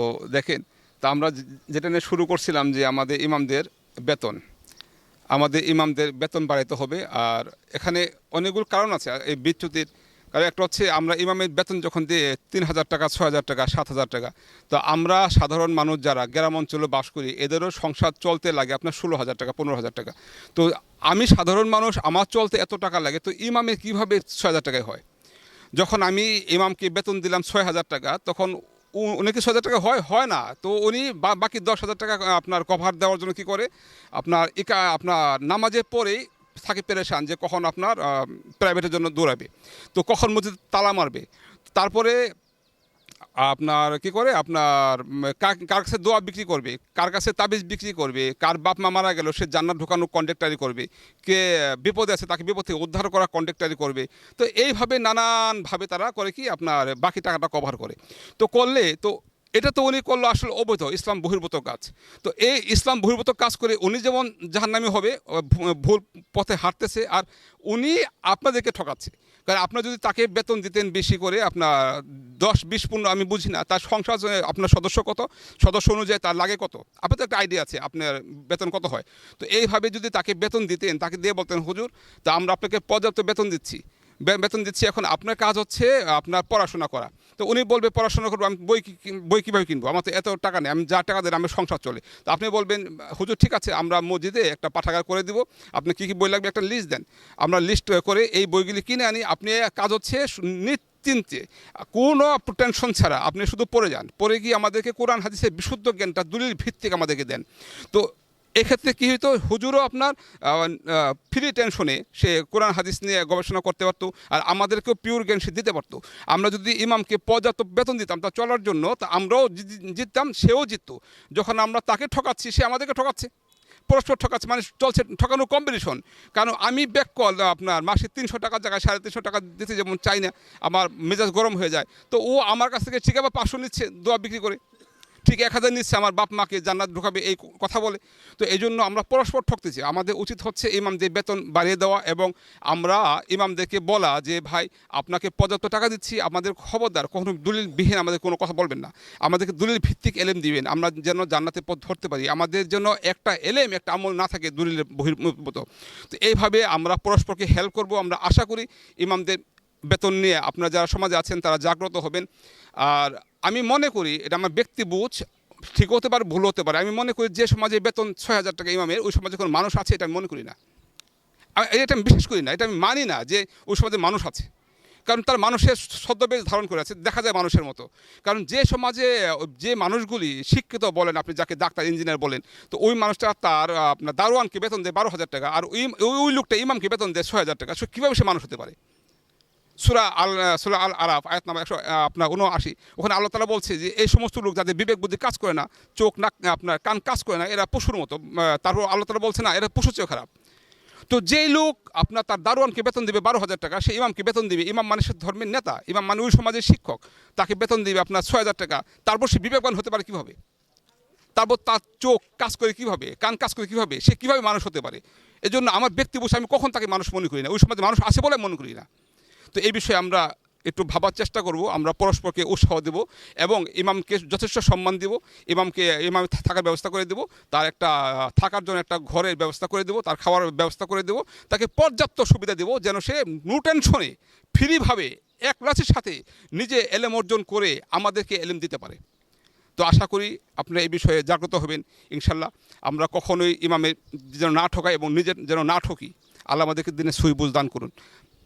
তো দেখেন, তা আমরা যেটা নিয়ে শুরু করছিলাম যে আমাদের ইমামদের বেতন, আমাদের ইমামদের বেতন বাড়াইতে হবে। আর এখানে অনেকগুলো কারণ আছে। এই বিচ্যুতির কারণ একটা হচ্ছে আমরা ইমামের বেতন যখন দিয়ে তিন হাজার টাকা ছ হাজার টাকা, সাত হাজার টাকা, তো আমরা সাধারণ মানুষ যারা গ্রাম অঞ্চলে বাস করি, এদেরও সংসার চলতে লাগে আপনার ষোলো হাজার টাকা, পনেরো হাজার টাকা। তো আমি সাধারণ মানুষ, আমার চলতে এত টাকা লাগে, তো ইমামের কীভাবে ছ হাজার টাকায় হয়? যখন আমি ইমামকে বেতন দিলাম ছয় হাজার টাকা, তখন উ- উনি হাজার টাকা হয়? হয় না। তো উনি বাকি দশ হাজার টাকা আপনার কভার দেওয়ার জন্য কি করে? আপনার ইকা, আপনার নামাজের পরেই থাকে পেরেশান যে কখন আপনার প্রাইভেটের জন্য দৌড়াবে। তো কখন মসজিদ তালা মারবে? তারপরে আপনার কি করে? আপনার কার- কাছে দোয়া বিক্রি করবে? কার কাছে তাবিজ বিক্রি করবে? কার বাপ মা মারা গেল, সে জান্নাত ঢোকানো কন্ট্রাক্টারি করবে? কে বিপদে আছে তাকে বিপদ থেকে উদ্ধার করা কন্ট্রাক্টারি করবে? তো এইভাবে নানানভাবে তারা করে কি আপনার বাকি টাকাটা কভার করে। তো করলে, তো এটা তো উনি করল আসলে অবৈধ, ইসলাম বহির্ভূত কাজ। তো এই ইসলাম বহির্ভূত কাজ করে উনি যেমন জাহান্নামি হবে ভুল পথে হাঁটতেছে, আর উনি আপনাদেরকে ঠকাচ্ছে। কারণ আপনার যদি তাকে বেতন দিতেন বেশি করে, আপনার দশ, বিশ, পনেরো, আমি বুঝি না, তার সংসার আপনার সদস্য কত, সদস্য অনুযায়ী তার লাগে কত? আপনার তো একটা আইডিয়া আছে, আপনার বেতন কত হয়। তো এইভাবে যদি তাকে বেতন দিতেন, তাকে দিয়ে বলতেন, হুজুর, তা আমরা আপনাকে পর্যাপ্ত বেতন দিচ্ছি। বেতন দিচ্ছি, এখন আপনার কাজ হচ্ছে আপনার পড়াশোনা করা। তো উনি বলবে পড়াশোনা করব, আমি বই বই কীভাবে কিনবো? আমার তো এত টাকা নেই, আমি যা টাকা দেন আমার সংসার চলে। তো আপনি বলবেন, হুজুর, ঠিক আছে, আমরা মসজিদে একটা পাঠাগার করে দিব, আপনি কী কী বই লাগবে একটা লিস্ট দেন। আমরা লিস্ট করে এই বইগুলি কিনে আনি। আপনি কাজ হচ্ছে নিশ্চিন্তে, কোনো টেনশন ছাড়া আপনি শুধু পড়ে যান। পড়ে গিয়ে আমাদেরকে কোরআন, হাদিসের বিশুদ্ধ জ্ঞানটা, দলিল ভিত্তিক আমাদেরকে দেন। তো এক্ষেত্রে কী হতো হুজুরও আপনার ফ্রি টেনশনে সে কোরআন, হাদিস নিয়ে গবেষণা করতে পারতো আর আমাদেরকেও পিওর জ্ঞান সে দিতে পারতো। আমরা যদি ইমামকে পর্যাপ্ত বেতন দিতাম তা চলার জন্য, তা আমরাও জিততাম, সেও জিততো। যখন আমরা তাকে ঠকাচ্ছি, সে আমাদেরকে ঠকাচ্ছে। পরস্পর ঠকাচ্ছে মানে চলছে ঠকানো কম্পিটিশন কারণ আমি ব্যাক কল আপনার মাসে তিনশো টাকার জায়গায় সাড়ে তিনশো টাকা দিতে যেমন চাই না, আমার মেজাজ গরম হয়ে যায়। তো ও আমার কাছ থেকে ঠিক আবার পাঁচশো নিচ্ছে দোয়া বিক্রি করে। ঠিক এক হাজার নিচ্ছে, আমার বাপ মাকে জান্নাত ঢুকাবে এই কথা বলে। তো এই জন্য আমরা পরস্পর ঠকতেছি। আমাদের উচিত হচ্ছে ইমামদের বেতন বাড়িয়ে দেওয়া এবং আমরা ইমামদেরকে বলা যে, ভাই, আপনাকে পর্যাপ্ত টাকা দিচ্ছি, আমাদের খবরদার, কখনো দলিল বিহীন আমাদের কোনো কথা বলবেন না। আমাদেরকে দলিল ভিত্তিক এলেম দিবেন, আমরা যেন জান্নাতের পথ ধরতে পারি। আমাদের জন্য একটা এলেম, একটা আমল না থাকে দলিলের বহির্ভূত তো এইভাবে আমরা পরস্পরকে হেল্প করব। আমরা আশা করি ইমামদের বেতন নিয়ে আপনারা যারা সমাজে আছেন, তারা জাগ্রত হবেন। আর আমি মনে করি এটা আমার ব্যক্তি বুঝ ঠিক হতে পারে, ভুল হতে পারে। আমি মনে করি যে সমাজে বেতন ছয় হাজার টাকা ইমামের, ওই সমাজে কোনো মানুষ আছে, এটা আমি মনে করি না। এটা আমি বিশ্বাস করি না, এটা আমি মানি না যে ওই সমাজে মানুষ আছে। কারণ তার মানুষের ছদ্মবেশ ধারণ করে আছে, দেখা যায় মানুষের মতো। কারণ যে সমাজে, যে মানুষগুলি শিক্ষিত বলেন, আপনি যাকে ডাক্তার, ইঞ্জিনিয়ার বলেন, তো ওই মানুষটা তার, আপনার দারোয়ানকে বেতন দেয় বারো হাজার টাকা, আর ওই- ওই লোকটা ইমামকে বেতন দেয় ছয় হাজার টাকা। সে কীভাবে সে মানুষ হতে পারে? সুরা আল সুরা আল আরাফ, আয়াত নাম্বার একশো আপনার উনআশি ওখানে আল্লাহ তালা বলছে যে, এই সমস্ত লোক যাদের বিবেক বুদ্ধি কাজ করে না, চোখ, নাক আপনার কান কাজ করে না, এরা পশুর মতো। তারপর আল্লাহ তালা বলছে, না, এরা পশু চেয়ে খারাপ। তো যেই লোক আপনার তার দারোয়ানকে বেতন দিবে বারো হাজার টাকা সে ইমামকে বেতন দিবে ইমাম মানুষের ধর্মের নেতা, ইমাম মানে ওই সমাজের শিক্ষক। তাকে বেতন দিবে আপনার ছয় হাজার টাকা। তারপর সে বিবেকবান হতে পারে কীভাবে? তারপর তার চোখ কাজ করে কীভাবে? কান কাজ করে কীভাবে? সে কীভাবে মানুষ হতে পারে? এজন্য আমার ব্যক্তি বসে আমি কখন তাকে মানুষ মনে করি না? ওই সমাজে মানুষ আছে বলে মনে করি না। তো এই বিষয়ে আমরা একটু ভাবার চেষ্টা করব, আমরা পরস্পরকে উৎসাহ দেব এবং ইমামকে যথেষ্ট সম্মান দেব, ইমামকে, ইমাম থাকার ব্যবস্থা করে দেব, তার একটা, থাকার জন্য একটা ঘরের ব্যবস্থা করে দেব, তার খাওয়ার ব্যবস্থা করে দেব, তাকে পর্যাপ্ত সুবিধা দেব যেন সে নো টেনশনে ফ্রিভাবে এক রাশির সাথে নিজে এলেম অর্জন করে আমাদেরকে এলেম দিতে পারে। তো আশা করি আপনারা এই বিষয়ে জাগ্রত হবেন, ইনশাল্লাহ। আমরা কখনোই ইমামের যেন না ঠকাই এবং নিজের যেন না ঠকি, আল্লাহ আমাদেরকে দিনে সুই বুঝ দান করুন।